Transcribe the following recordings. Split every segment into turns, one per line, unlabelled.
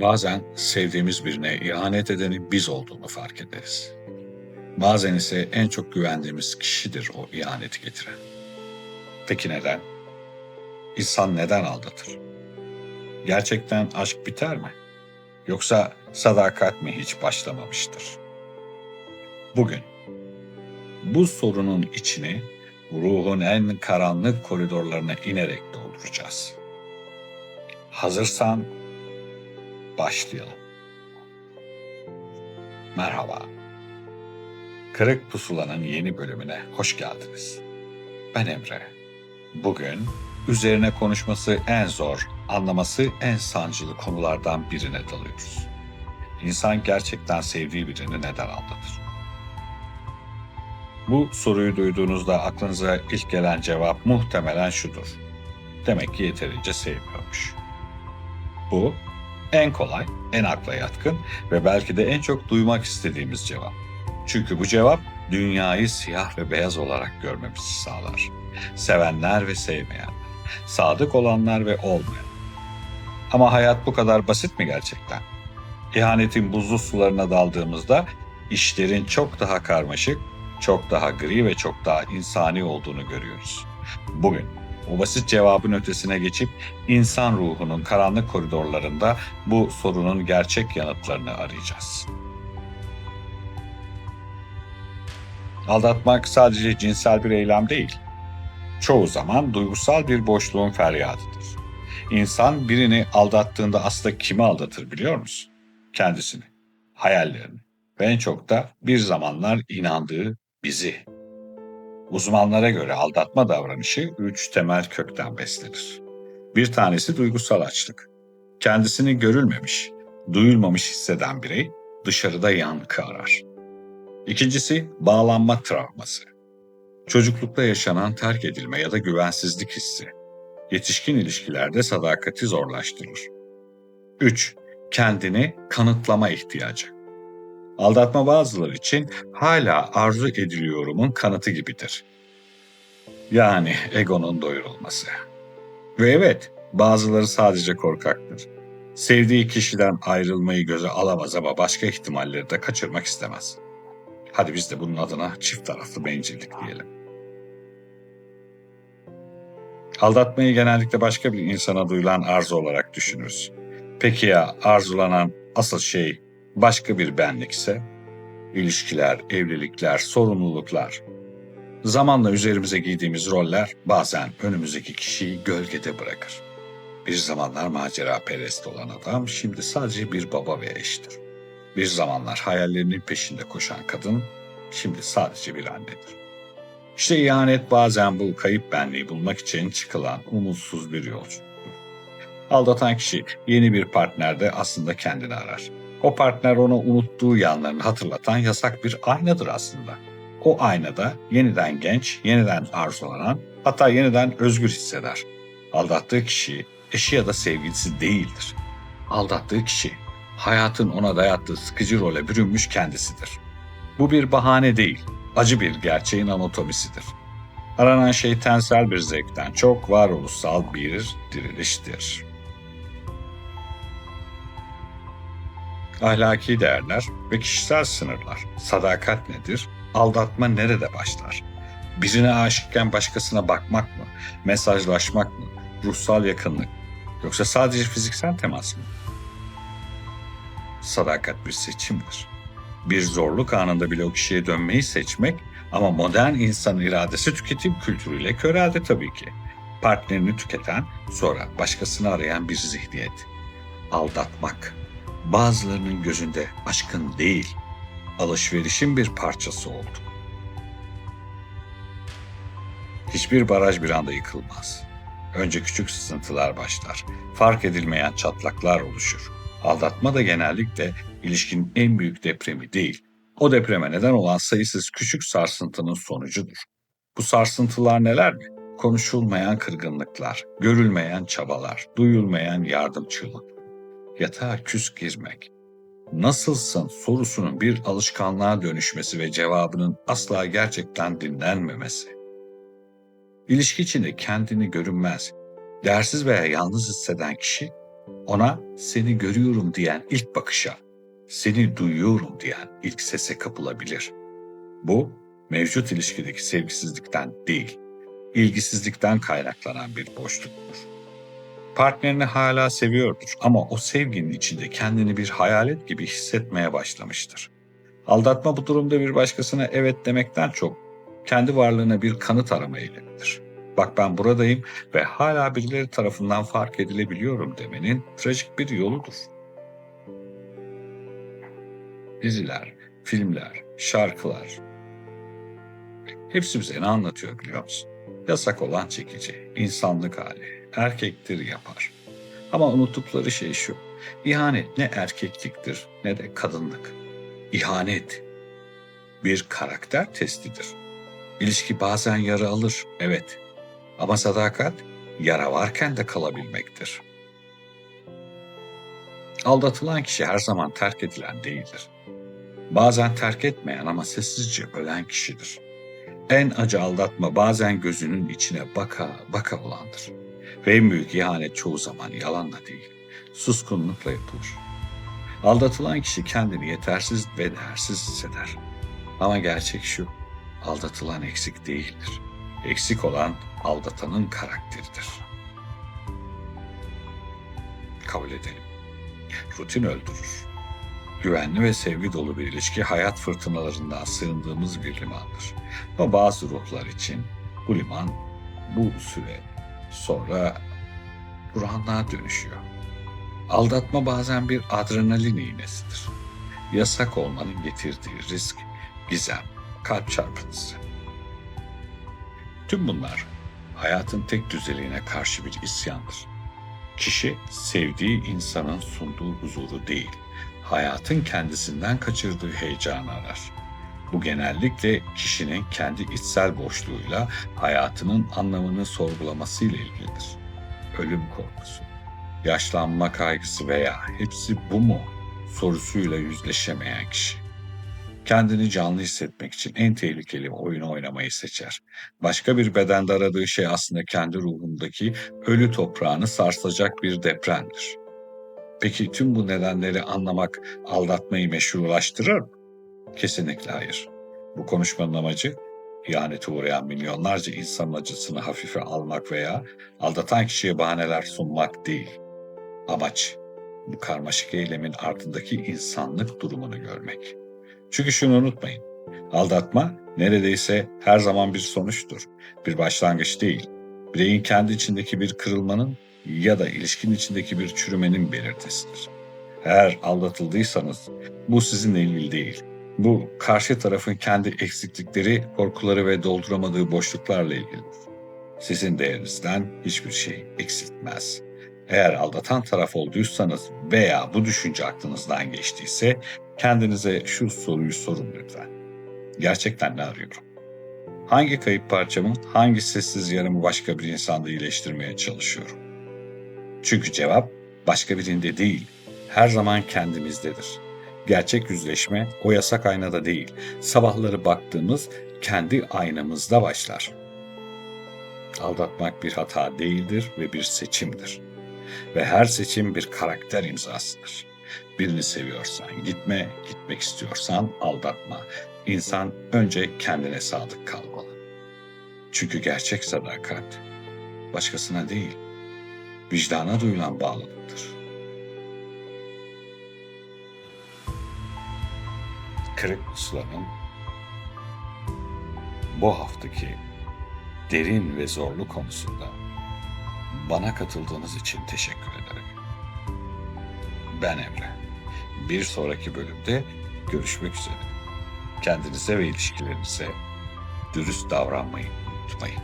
Bazen sevdiğimiz birine ihanet edeni biz olduğunu fark ederiz. Bazen ise en çok güvendiğimiz kişidir o ihaneti getiren. Peki neden? İnsan neden aldatır? Gerçekten aşk biter mi? Yoksa sadakat mi hiç başlamamıştır? Bugün bu sorunun içini ruhun en karanlık koridorlarına inerek dolduracağız. Hazırsan başlayalım. Merhaba. Kırık Pusula'nın yeni bölümüne hoş geldiniz. Ben Emre. Bugün üzerine konuşması en zor, anlaması en sancılı konulardan birine dalıyoruz. İnsan gerçekten sevdiği birini neden aldatır? Bu soruyu duyduğunuzda aklınıza ilk gelen cevap muhtemelen şudur. Demek ki yeterince sevmiyormuş. Bu en kolay, en akla yatkın ve belki de en çok duymak istediğimiz cevap. Çünkü bu cevap dünyayı siyah ve beyaz olarak görmemizi sağlar. Sevenler ve sevmeyenler, sadık olanlar ve olmayan. Ama hayat bu kadar basit mi gerçekten? İhanetin buzlu sularına daldığımızda işlerin çok daha karmaşık, çok daha gri ve çok daha insani olduğunu görüyoruz. Bugün o basit cevabın ötesine geçip insan ruhunun karanlık koridorlarında bu sorunun gerçek yanıtlarını arayacağız. Aldatmak sadece cinsel bir eylem değil. Çoğu zaman duygusal bir boşluğun feryadıdır. İnsan birini aldattığında aslında kimi aldatır biliyor musun? Kendisini, hayallerini ve en çok da bir zamanlar inandığı bizi. Uzmanlara göre aldatma davranışı üç temel kökten beslenir. Bir tanesi duygusal açlık. Kendisini görülmemiş, duyulmamış hisseden birey dışarıda yankı arar. İkincisi bağlanma travması. Çocuklukta yaşanan terk edilme ya da güvensizlik hissi. Yetişkin ilişkilerde sadakati zorlaştırır. 3. Kendini kanıtlama ihtiyacı. Aldatma bazıları için hala arzu ediliyorumun kanıtı gibidir. Yani egonun doyurulması. Ve evet, bazıları sadece korkaktır. Sevdiği kişiden ayrılmayı göze alamaz ama başka ihtimalleri de kaçırmak istemez. Hadi biz de bunun adına çift taraflı bencillik diyelim. Aldatmayı genellikle başka bir insana duyulan arzu olarak düşünürüz. Peki ya arzulanan asıl şey başka bir benlikse? İlişkiler, evlilikler, sorumluluklar. Zamanla üzerimize giydiğimiz roller bazen önümüzdeki kişiyi gölgede bırakır. Bir zamanlar macera perest olan adam şimdi sadece bir baba ve eştir. Bir zamanlar hayallerinin peşinde koşan kadın şimdi sadece bir annedir. İşte ihanet bazen bu kayıp benliği bulmak için çıkılan umutsuz bir yolculuktur. Aldatan kişi yeni bir partnerde aslında kendini arar. O partner ona unuttuğu yanlarını hatırlatan yasak bir aynadır aslında. O aynada yeniden genç, yeniden arzulanan, hatta yeniden özgür hisseder. Aldattığı kişi eşi ya da sevgilisi değildir. Aldattığı kişi hayatın ona dayattığı sıkıcı role bürünmüş kendisidir. Bu bir bahane değil, acı bir gerçeğin anatomisidir. Aranan şey tensel bir zevkten çok varoluşsal bir diriliştir. Ahlaki değerler ve kişisel sınırlar. Sadakat nedir? Aldatma nerede başlar? Birine aşıkken başkasına bakmak mı? Mesajlaşmak mı? Ruhsal yakınlık? Yoksa sadece fiziksel temas mı? Sadakat bir seçimdir. Bir zorluk anında bile o kişiye dönmeyi seçmek ama modern insan iradesi tüketim kültürüyle köreldi tabii ki. Partnerini tüketen, sonra başkasını arayan bir zihniyet. Aldatmak. Bazılarının gözünde aşkın değil, alışverişin bir parçası oldu. Hiçbir baraj bir anda yıkılmaz. Önce küçük sızıntılar başlar. Fark edilmeyen çatlaklar oluşur. Aldatma da genellikle ilişkinin en büyük depremi değil, o depreme neden olan sayısız küçük sarsıntının sonucudur. Bu sarsıntılar neler mi? Konuşulmayan kırgınlıklar, görülmeyen çabalar, duyulmayan yardımcılık, yatağa küs girmek, nasılsın sorusunun bir alışkanlığa dönüşmesi ve cevabının asla gerçekten dinlenmemesi. İlişki içinde kendini görünmez, değersiz veya yalnız hisseden kişi Ona seni görüyorum diyen ilk bakışa, seni duyuyorum diyen ilk sese kapılabilir. Bu mevcut ilişkideki sevgisizlikten değil, ilgisizlikten kaynaklanan bir boşluktur. Partnerini hala seviyordur ama o sevginin içinde kendini bir hayalet gibi hissetmeye başlamıştır. Aldatma bu durumda bir başkasına evet demekten çok kendi varlığına bir kanıt arama eylemidir. Bak ben buradayım ve hala birileri tarafından fark edilebiliyorum demenin trajik bir yoludur. Diziler, filmler, şarkılar hepsi bize ne anlatıyor biliyor musun? Yasak olan çekici, insanlık hali, erkektir yapar. Ama unuttukları şey şu, ihanet ne erkekliktir ne de kadınlık. İhanet bir karakter testidir. İlişki bazen yara alır, evet. Ama sadakat yara varken de kalabilmektir. Aldatılan kişi her zaman terk edilen değildir. Bazen terk etmeyen ama sessizce ölen kişidir. En acı aldatma bazen gözünün içine baka baka olandır. Ve en büyük ihanet çoğu zaman yalanla değil, suskunlukla yapılır. Aldatılan kişi kendini yetersiz ve değersiz hisseder. Ama gerçek şu, aldatılan eksik değildir. Eksik olan aldatanın karakteridir. Kabul edelim. Rutin öldürür. Güvenli ve sevgi dolu bir ilişki hayat fırtınalarından sığındığımız bir limandır. Ama bazı ruhlar için bu liman bu süre sonra buranlığa dönüşüyor. Aldatma bazen bir adrenalin iğnesidir. Yasak olmanın getirdiği risk, gizem, kalp çarpıntısı. Tüm bunlar hayatın tek düzeliğine karşı bir isyandır. Kişi sevdiği insanın sunduğu huzuru değil, hayatın kendisinden kaçırdığı heyecanı arar. Bu genellikle kişinin kendi içsel boşluğuyla hayatının anlamını sorgulamasıyla ilgilidir. Ölüm korkusu, yaşlanma kaygısı veya hepsi bu mu sorusuyla yüzleşemeyen kişi. Kendini canlı hissetmek için en tehlikeli oyunu oynamayı seçer. Başka bir bedende aradığı şey aslında kendi ruhundaki ölü toprağını sarsacak bir depremdir. Peki tüm bu nedenleri anlamak aldatmayı meşrulaştırır mı? Kesinlikle hayır. Bu konuşmanın amacı ihanete uğrayan milyonlarca insanın acısını hafife almak veya aldatan kişiye bahaneler sunmak değil. Amaç bu karmaşık eylemin ardındaki insanlık durumunu görmek. Çünkü şunu unutmayın. Aldatma neredeyse her zaman bir sonuçtur. Bir başlangıç değil. Bireyin kendi içindeki bir kırılmanın ya da ilişkinin içindeki bir çürümenin belirtisidir. Eğer aldatıldıysanız bu sizinle ilgili değil. Bu karşı tarafın kendi eksiklikleri, korkuları ve dolduramadığı boşluklarla ilgilidir. Sizin değerinizden hiçbir şey eksiltmez. Eğer aldatan taraf olduysanız veya bu düşünce aklınızdan geçtiyse kendinize şu soruyu sorun lütfen. Gerçekten ne arıyorum? Hangi kayıp parçamı, hangi sessiz yarımı başka bir insanda iyileştirmeye çalışıyorum? Çünkü cevap başka birinde değil, her zaman kendimizdedir. Gerçek yüzleşme o yasak aynada değil, sabahları baktığımız kendi aynamızda başlar. Aldatmak bir hata değildir ve bir seçimdir. Ve her seçim bir karakter imzasıdır. Birini seviyorsan gitme, gitmek istiyorsan aldatma. İnsan önce kendine sadık kalmalı. Çünkü gerçek sadakat başkasına değil, vicdana duyulan bağlılıktır. Kırık Pusula'nın bu haftaki derin ve zorlu konusunda bana katıldığınız için teşekkür ederim. Ben Emre. Bir sonraki bölümde görüşmek üzere. Kendinize ve ilişkilerinize dürüst davranmayı unutmayın.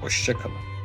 Hoşçakalın.